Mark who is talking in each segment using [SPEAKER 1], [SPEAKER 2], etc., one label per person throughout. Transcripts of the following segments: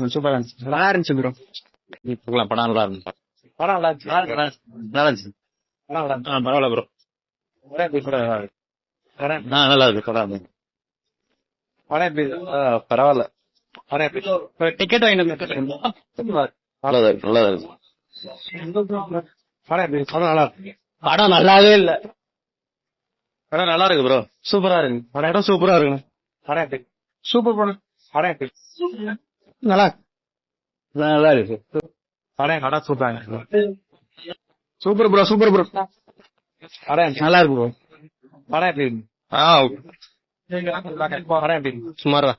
[SPEAKER 1] இருந்துச்சு சூப்பரா இருந்துச்சு. நல்லா இருந்துச்சு ப்ரோ
[SPEAKER 2] பார்க்கலாம் படம் நல்லா இருந்துச்சு.
[SPEAKER 1] படம் நல்லா இருந்துச்சு.
[SPEAKER 2] நல்லா இருந்துச்சு. பரவாயில்ல ப்ரோ நல்லா இருக்கு படம் பரவாயில்ல.
[SPEAKER 1] டிக்கெட் வாங்கிட்டு
[SPEAKER 2] நல்லா இருக்கு
[SPEAKER 1] படம்
[SPEAKER 2] நல்லாவே இல்ல.
[SPEAKER 1] படம் நல்லா இருக்கு ப்ரோ சூப்பரா இருக்கு. படம் இடம் சூப்பரா இருக்கு படம் சூப்பர் படம். படம் நல்லா இருக்கு.
[SPEAKER 2] நல்லா இருக்கு
[SPEAKER 1] படம் படம் சூப்பரா இருக்கு. Super bro super bro. படம் நல்லா இருக்கு ப்ரோ. படம் எப்படி
[SPEAKER 2] ஆ
[SPEAKER 1] படம் எப்படி இருக்கு?
[SPEAKER 2] சுமாரா?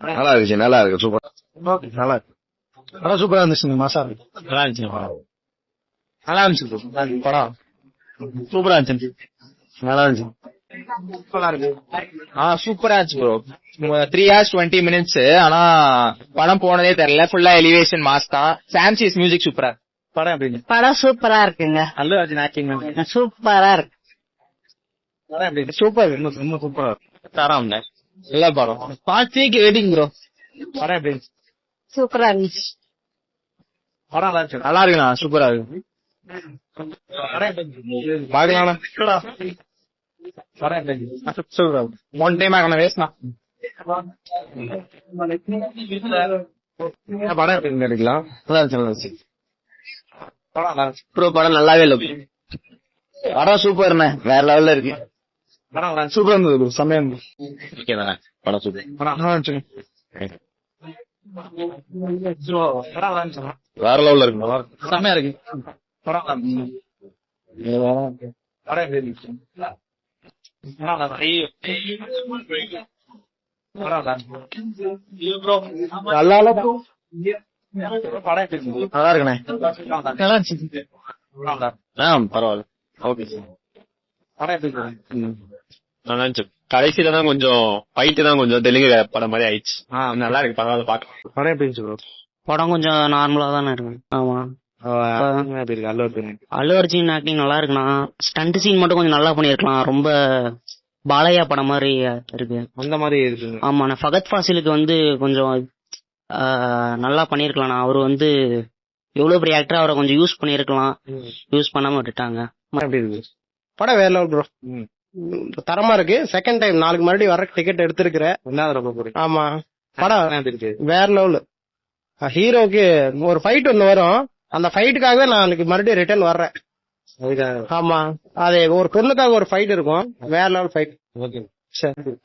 [SPEAKER 2] நல்லா இருந்துச்சு நல்லா இருக்கு சூப்பர்.
[SPEAKER 1] ஓகே. நல்லா இருக்கு படம் சூப்பரா இருந்துச்சு மாசா இருக்கு
[SPEAKER 2] நல்லா இருந்துச்சு
[SPEAKER 1] நல்லா இருந்துச்சு bro. படம்.
[SPEAKER 2] சூப்பரா இருந்துச்சு. நல்லா இருந்துச்சு
[SPEAKER 1] சூப்பரா இருக்கு
[SPEAKER 3] ஆ சூப்பரா இருந்துச்சு bro three hours twenty minutes ஆனா படம் போனதே தெரியல. ஃபுல்லா எலிவேஷன் மாஸ் தான். சாம்சிஸ் மியூசிக் சூப்பரா
[SPEAKER 1] படம் எப்படி இருக்கு?
[SPEAKER 4] படம் சூப்பரா இருக்குங்க.
[SPEAKER 1] அல்லு அர்ஜுன் ஆக்டிங்
[SPEAKER 4] சூப்பரா இருக்கு.
[SPEAKER 1] சூப்பர் ரொம்ப சூப்பரா இருக்கு.
[SPEAKER 2] தரம்
[SPEAKER 3] நல்ல படம் பார்ட் த்ரீக்கு வெயிட்டிங் ப்ரோ
[SPEAKER 1] படம் எப்படி இருந்துச்சு
[SPEAKER 4] சூப்பரா இருந்துச்சு.
[SPEAKER 1] படம் நல்லா இருந்துச்சு.
[SPEAKER 3] நல்லா இருக்குண்ணா. சூப்பரா இருக்கு.
[SPEAKER 1] படம் எப்படி இருந்துச்சு
[SPEAKER 3] பாக்கலாம்ண்ணா
[SPEAKER 1] படம் எப்படி எடுக்கலாம்
[SPEAKER 2] நல்லா இருந்துச்சு நல்லா ப்ரோ படம் நல்லாவே இல்ல படம் சூப்பர்ண்ணே வேற லெவல்ல இருக்கு
[SPEAKER 1] படம்
[SPEAKER 3] சூப்பரா இருந்தது. செம்மையா இருந்தது
[SPEAKER 2] ஓகே தானே படம் சூப்பர்
[SPEAKER 1] படம் நல்லா இருந்துச்சு
[SPEAKER 2] வேற லெவல்ல இருக்கு நல்லா இருக்கு
[SPEAKER 1] செம்மையா இருக்கு படம் நல்லா இருந்துச்சு படம் எப்படி இருந்துச்சு படம் நல்லா
[SPEAKER 2] இருக்குண்ணே
[SPEAKER 1] நல்லா இருந்துச்சு.
[SPEAKER 2] ஆ பரவாயில்ல ஓகே
[SPEAKER 1] இருந்துச்சு
[SPEAKER 2] நல்லா இருந்துச்சு கடைசியில தான் கொஞ்சம் ஃபைட்டு தான் கொஞ்சம் தெலுங்கு படம் மாதிரி ஆயிடுச்சு நல்லா இருக்கு பரவாயில்ல பாக்கலாம்
[SPEAKER 1] படம் எப்படி இருந்துச்சு
[SPEAKER 4] படம் கொஞ்சம் நார்மலா தானே இருக்கு ஆமா
[SPEAKER 1] அல்லு அர்ஜுன்
[SPEAKER 4] ஆக்டிங் நல்லா இருக்குண்ணா ஸ்டண்ட் சீன். மட்டும் கொஞ்சம் நல்லா பண்ணிருக்கலாம். ரொம்ப பாலையா படம் மாதிரி இருக்கு.
[SPEAKER 1] அந்த மாதிரி
[SPEAKER 4] ஆமாண்ணா. ஃபகத் ஃபாசிலுக்கு வந்து கொஞ்சம் நல்லா பண்ணிருக்கலாம் அவரு வந்து எவ்வளவு பெரிய ஆக்டர் அவரை கொஞ்சம் யூஸ் பண்ணிருக்கலாம். யூஸ் பண்ணாம விட்டுட்டாங்க.
[SPEAKER 5] படம் வேற லெவல் ப்ரோ. தரமா இருக்கு. செகண்ட் டைம் நாளைக்கு மறுபடியும் வர டிக்கெட்
[SPEAKER 1] பிடிக்கும்?
[SPEAKER 5] ஆமா. படம் வேற லெவல் ஹீரோக்கு ஒரு ஃபைட் ஒண்ணு வரும். அந்த ஃபைட்டுக்காகவே நான் நாளைக்கு மறுபடியும் ரிட்டர்ன் வர்றேன்.
[SPEAKER 1] அதுக்காக.
[SPEAKER 5] ஆமா. அது ஒரு பொண்ணுக்காக ஒரு ஃபைட் இருக்கும். வேற லெவல் ஃபைட்
[SPEAKER 1] ஓகே
[SPEAKER 5] சரி.